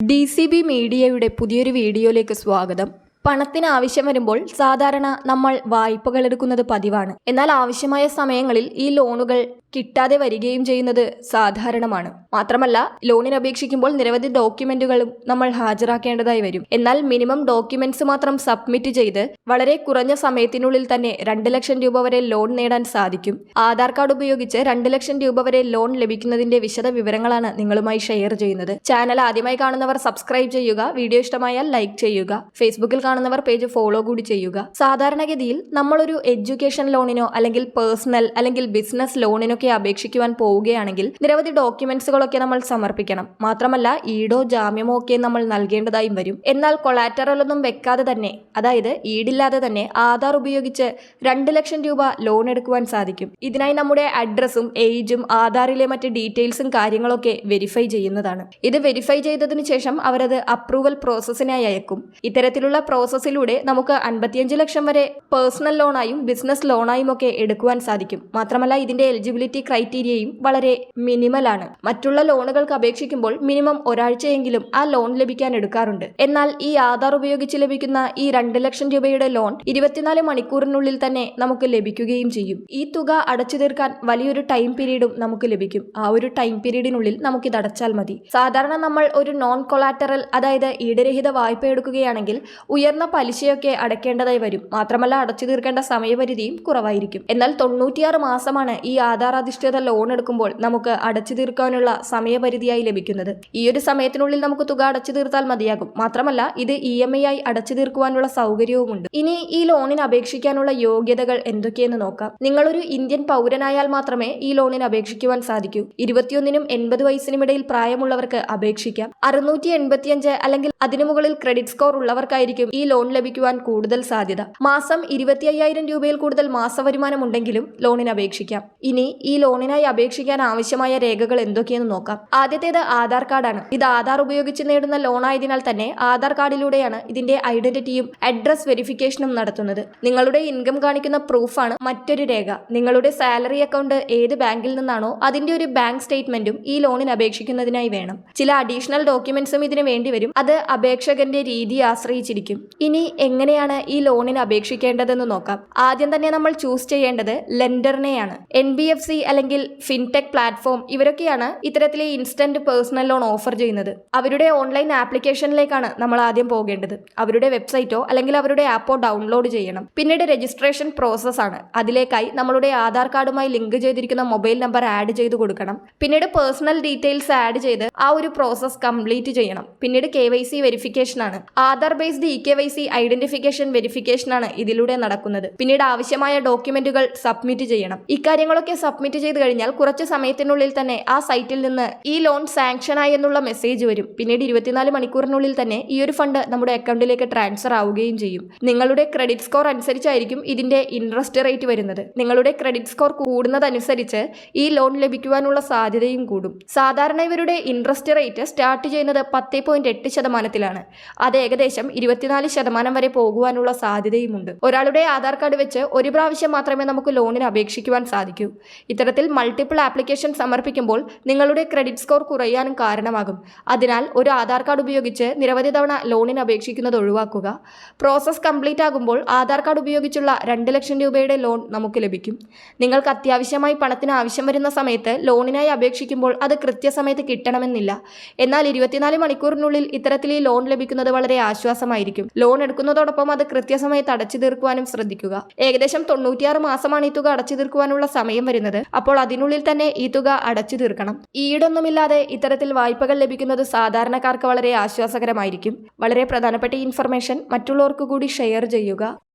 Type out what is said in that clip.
D C B മീഡിയയുടെ പുതിയൊരു വീഡിയോയിലേക്ക് സ്വാഗതം. പണത്തിന് ആവശ്യം വരുമ്പോൾ സാധാരണ നമ്മൾ വായ്പകൾ എടുക്കുന്നത് പതിവാണ്. എന്നാൽ ആവശ്യമായ സമയങ്ങളിൽ ഈ ലോണുകൾ കിട്ടാതെ വരികയും ചെയ്യുന്നത് സാധാരണമാണ്. മാത്രമല്ല ലോണിന് അപേക്ഷിക്കുമ്പോൾ നിരവധി ഡോക്യുമെന്റുകളും നമ്മൾ ഹാജരാക്കേണ്ടതായി വരും. എന്നാൽ മിനിമം ഡോക്യുമെന്റ്സ് മാത്രം സബ്മിറ്റ് ചെയ്ത് വളരെ കുറഞ്ഞ സമയത്തിനുള്ളിൽ തന്നെ രണ്ട് ലക്ഷം രൂപ വരെ ലോൺ നേടാൻ സാധിക്കും. ആധാർ കാർഡ് ഉപയോഗിച്ച് രണ്ട് ലക്ഷം രൂപ വരെ ലോൺ ലഭിക്കുന്നതിന്റെ വിശദ വിവരങ്ങളാണ് നിങ്ങളുമായി ഷെയർ ചെയ്യുന്നത്. ചാനൽ ആദ്യമായി കാണുന്നവർ സബ്സ്ക്രൈബ് ചെയ്യുക വീഡിയോ ഇഷ്ടമായാൽ ലൈക്ക് ചെയ്യുക ഫേസ്ബുക്കിൽ കാണുന്നവർ പേജ് ഫോളോ കൂടി ചെയ്യുക. സാധാരണഗതിയിൽ നമ്മളൊരു എഡ്യൂക്കേഷൻ ലോണിനോ അല്ലെങ്കിൽ പേഴ്സണൽ അല്ലെങ്കിൽ ബിസിനസ് ലോണിനൊക്കെ അപേക്ഷിക്കുവാൻ പോവുകയാണെങ്കിൽ നിരവധി ഡോക്യുമെന്റ്സുകളൊക്കെ നമ്മൾ സമർപ്പിക്കണം. മാത്രമല്ല ഈടോ ജാമ്യമോ ഒക്കെ നമ്മൾ നൽകേണ്ടതായും വരും. എന്നാൽ കൊളാറ്ററലൊന്നും വെക്കാതെ തന്നെ അതായത് ഈടില്ലാതെ തന്നെ ആധാർ ഉപയോഗിച്ച് രണ്ട് ലക്ഷം രൂപ ലോൺ എടുക്കുവാൻ സാധിക്കും. ഇതിനായി നമ്മുടെ അഡ്രസ്സും ഏജും ആധാറിലെ മറ്റ് ഡീറ്റെയിൽസും കാര്യങ്ങളൊക്കെ വെരിഫൈ ചെയ്യുന്നതാണ്. ഇത് വെരിഫൈ ചെയ്തതിനു ശേഷം അവരത് അപ്രൂവൽ പ്രോസസ്സിനായി അയക്കും. ഇത്തരത്തിലുള്ള പ്രോസസ്സിലൂടെ നമുക്ക് അൻപത്തിയഞ്ച് ലക്ഷം വരെ പേഴ്സണൽ ലോണായും ബിസിനസ് ലോണായും ഒക്കെ എടുക്കുവാൻ സാധിക്കും. മാത്രമല്ല ഇതിന്റെ എലിജിബിലിറ്റി ക്രൈറ്റീരിയയും വളരെ മിനിമലാണ് മറ്റുള്ള ലോണുകൾക്ക് അപേക്ഷിക്കുമ്പോൾ മിനിമം ഒരാഴ്ചയെങ്കിലും ആ ലോൺ ലഭിക്കാൻ എടുക്കാറുണ്ട്. എന്നാൽ ഈ ആധാർ ഉപയോഗിച്ച് ലഭിക്കുന്ന ഈ രണ്ട് ലക്ഷം രൂപയുടെ ലോൺ ഇരുപത്തിനാല് മണിക്കൂറിനുള്ളിൽ തന്നെ നമുക്ക് ലഭിക്കുകയും ചെയ്യും. ഈ തുക അടച്ചു തീർക്കാൻ വലിയൊരു ടൈം പീരീഡും നമുക്ക് ലഭിക്കും. ആ ഒരു ടൈം പീരീഡിനുള്ളിൽ നമുക്കിത് അടച്ചാൽ മതി. സാധാരണ നമ്മൾ ഒരു നോൺ കൊളാറ്ററൽ അതായത് ഈടരഹിത വായ്പ എടുക്കുകയാണെങ്കിൽ ഉയർന്ന പലിശയൊക്കെ അടയ്ക്കേണ്ടതായി വരും. മാത്രമല്ല അടച്ചു തീർക്കേണ്ട സമയപരിധിയും കുറവായിരിക്കും. എന്നാൽ തൊണ്ണൂറ്റിയാറ് മാസമാണ് ഈ ആധാർ അധിഷ്ഠിത ലോൺ എടുക്കുമ്പോൾ നമുക്ക് അടച്ചു തീർക്കാനുള്ള സമയപരിധിയായി ലഭിക്കുന്നത്. ഈ ഒരു സമയത്തിനുള്ളിൽ നമുക്ക് തുക അടച്ചു തീർത്താൽ മതിയാകും. മാത്രമല്ല ഇത് ഇ എം ഐ ആയി അടച്ചു തീർക്കുവാനുള്ള സൗകര്യവുമുണ്ട്. ഇനി ഈ ലോണിന് അപേക്ഷിക്കാനുള്ള യോഗ്യതകൾ എന്തൊക്കെയെന്ന് നോക്കാം. നിങ്ങളൊരു ഇന്ത്യൻ പൗരനായാൽ മാത്രമേ ഈ ലോണിന് അപേക്ഷിക്കുവാൻ സാധിക്കൂ. ഇരുപത്തിയൊന്നിനും എൺപത് വയസ്സിനും ഇടയിൽ പ്രായമുള്ളവർക്ക് അപേക്ഷിക്കാം. അറുന്നൂറ്റി എൺപത്തിയഞ്ച് അല്ലെങ്കിൽ അതിനു മുകളിൽ ക്രെഡിറ്റ് സ്കോർ ഉള്ളവർക്കായിരിക്കും ഈ ലോൺ ലഭിക്കുവാൻ കൂടുതൽ സാധ്യത. മാസം ഇരുപത്തി അയ്യായിരം രൂപയിൽ കൂടുതൽ മാസവരുമാനം ഉണ്ടെങ്കിലും ലോണിന് അപേക്ഷിക്കാം. ഇനി ഈ ലോണിനായി അപേക്ഷിക്കാൻ ആവശ്യമായ രേഖകൾ എന്തൊക്കെയെന്ന് നോക്കാം. ആദ്യത്തേത് ആധാർ കാർഡാണ്. ഇത് ആധാർ ഉപയോഗിച്ച് നേടുന്ന ലോൺ ആയതിനാൽ തന്നെ ആധാർ കാർഡിലൂടെയാണ് ഇതിന്റെ ഐഡന്റിറ്റിയും അഡ്രസ് വെരിഫിക്കേഷനും നടത്തുന്നത്. നിങ്ങളുടെ ഇൻകം കാണിക്കുന്ന പ്രൂഫാണ് മറ്റൊരു രേഖ. നിങ്ങളുടെ സാലറി അക്കൗണ്ട് ഏത് ബാങ്കിൽ നിന്നാണോ അതിന്റെ ഒരു ബാങ്ക് സ്റ്റേറ്റ്മെന്റും ഈ ലോണിന് അപേക്ഷിക്കുന്നതിനായി വേണം. ചില അഡീഷണൽ ഡോക്യുമെന്റ്സും ഇതിന് വേണ്ടി വരും. അത് അപേക്ഷകന്റെ രീതി ആശ്രയിച്ചിരിക്കും. ഇനി എങ്ങനെയാണ് ഈ ലോണിന് അപേക്ഷിക്കേണ്ടതെന്ന് നോക്കാം. ആദ്യം തന്നെ നമ്മൾ ചൂസ് ചെയ്യേണ്ടത് ലെൻഡറിനെയാണ് എൻ ബി എഫ് സി അല്ലെങ്കിൽ ഫിൻടെക് പ്ലാറ്റ്ഫോം ഇവരൊക്കെയാണ് ഇത്തരത്തിലെ ഇൻസ്റ്റന്റ് പേഴ്സണൽ ലോൺ ഓഫർ ചെയ്യുന്നത്. അവരുടെ ഓൺലൈൻ ആപ്ലിക്കേഷനിലേക്കാണ് നമ്മൾ ആദ്യം പോകേണ്ടത്. അവരുടെ വെബ്സൈറ്റോ അല്ലെങ്കിൽ അവരുടെ ആപ്പോ ഡൗൺലോഡ് ചെയ്യണം. പിന്നീട് രജിസ്ട്രേഷൻ പ്രോസസ് ആണ്. അതിലേക്കായി നമ്മളുടെ ആധാർ കാർഡുമായി ലിങ്ക് ചെയ്തിരിക്കുന്ന മൊബൈൽ നമ്പർ ആഡ് ചെയ്ത് കൊടുക്കണം. പിന്നീട് പേഴ്സണൽ ഡീറ്റെയിൽസ് ആഡ് ചെയ്ത് ആ ഒരു പ്രോസസ് കംപ്ലീറ്റ് ചെയ്യണം. പിന്നീട് കെ വൈ സി വെരിഫിക്കേഷൻ ആണ്. Aadhaar based E K Y C identification verification ആണ് ഇതിലൂടെ നടക്കുന്നത്. പിന്നീട് ആവശ്യമായ ഡോക്യുമെന്റുകൾ സബ്മിറ്റ് ചെയ്യണം. ഇക്കാര്യങ്ങളൊക്കെ സബ്മിറ്റ് ചെയ്ത് കഴിഞ്ഞാൽ കുറച്ച് സമയത്തിനുള്ളിൽ തന്നെ ആ സൈറ്റിൽ നിന്ന് ഈ ലോൺ സാങ്ഷൻ ആയി എന്നുള്ള മെസ്സേജ് വരും. പിന്നീട് ഇരുപത്തിനാല് മണിക്കൂറിനുള്ളിൽ തന്നെ ഈ ഒരു ഫണ്ട് നമ്മുടെ അക്കൗണ്ടിലേക്ക് ട്രാൻസ്ഫർ ആവുകയും ചെയ്യും. നിങ്ങളുടെ ക്രെഡിറ്റ് സ്കോർ അനുസരിച്ചായിരിക്കും ഇതിന്റെ ഇൻട്രസ്റ്റ് റേറ്റ് വരുന്നത്. നിങ്ങളുടെ ക്രെഡിറ്റ് സ്കോർ കൂടുന്നതനുസരിച്ച് ഈ ലോൺ ലഭിക്കുവാനുള്ള സാധ്യതയും കൂടും. സാധാരണ ഇവരുടെ ഇൻട്രസ്റ്റ് റേറ്റ് സ്റ്റാർട്ട് ചെയ്യുന്നത് പത്ത് പോയിന്റ് എട്ട് ശതമാനത്തിലാണ്. അത് ഏകദേശം ഇരുപത്തിനാല് ശതമാനം വരെ പോകുവാനുള്ള സാധ്യതയുമുണ്ട്. ഒരാളുടെ ആധാർ കാർഡ് വെച്ച് ഒരു പ്രാവശ്യം മാത്രമേ നമുക്ക് ലോണിന് അപേക്ഷിക്കുവാൻ സാധിക്കൂ. ഇത്തരത്തിൽ മൾട്ടിപ്പിൾ ആപ്ലിക്കേഷൻ സമർപ്പിക്കുമ്പോൾ നിങ്ങളുടെ ക്രെഡിറ്റ് സ്കോർ കുറയാനും കാരണമാകും. അതിനാൽ ഒരു ആധാർ കാർഡ് ഉപയോഗിച്ച് നിരവധി തവണ ലോണിന് അപേക്ഷിക്കുന്നത് ഒഴിവാക്കുക. പ്രോസസ് കംപ്ലീറ്റ് ആകുമ്പോൾ ആധാർ കാർഡ് ഉപയോഗിച്ചുള്ള രണ്ട് ലക്ഷം രൂപയുടെ ലോൺ നമുക്ക് ലഭിക്കും. നിങ്ങൾക്ക് അത്യാവശ്യമായി പണത്തിന് ആവശ്യം വരുന്ന സമയത്ത് ലോണിനായി അപേക്ഷിക്കുമ്പോൾ അത് കൃത്യസമയത്ത് കിട്ടണമെന്നില്ല. എന്നാൽ ഇരുപത്തിനാല് മണിക്കൂറിനുള്ളിൽ ഇത്തരത്തിൽ ഈ ലോൺ ലഭിക്കുന്നത് വളരെ ആശ്വാസമായിരിക്കും. ലോൺ എടുക്കുന്നതോടൊപ്പം അത് കൃത്യസമയത്ത് അടച്ചു തീർക്കുവാനും ശ്രദ്ധിക്കുക. ഏകദേശം തൊണ്ണൂറ്റിയാറ് മാസമാണ് ഈ തുക അടച്ചു തീർക്കുവാനുള്ള സമയം വരുന്നത്. അപ്പോൾ അതിനുള്ളിൽ തന്നെ ഈ തുക അടച്ചു തീർക്കണം. ഈടൊന്നുമില്ലാതെ ഇത്തരത്തിൽ വായ്പകൾ ലഭിക്കുന്നത് സാധാരണക്കാർക്ക് വളരെ ആശ്വാസകരമായിരിക്കും. വളരെ പ്രധാനപ്പെട്ട ഇൻഫർമേഷൻ മറ്റുള്ളവർക്ക് കൂടി ഷെയർ ചെയ്യുക.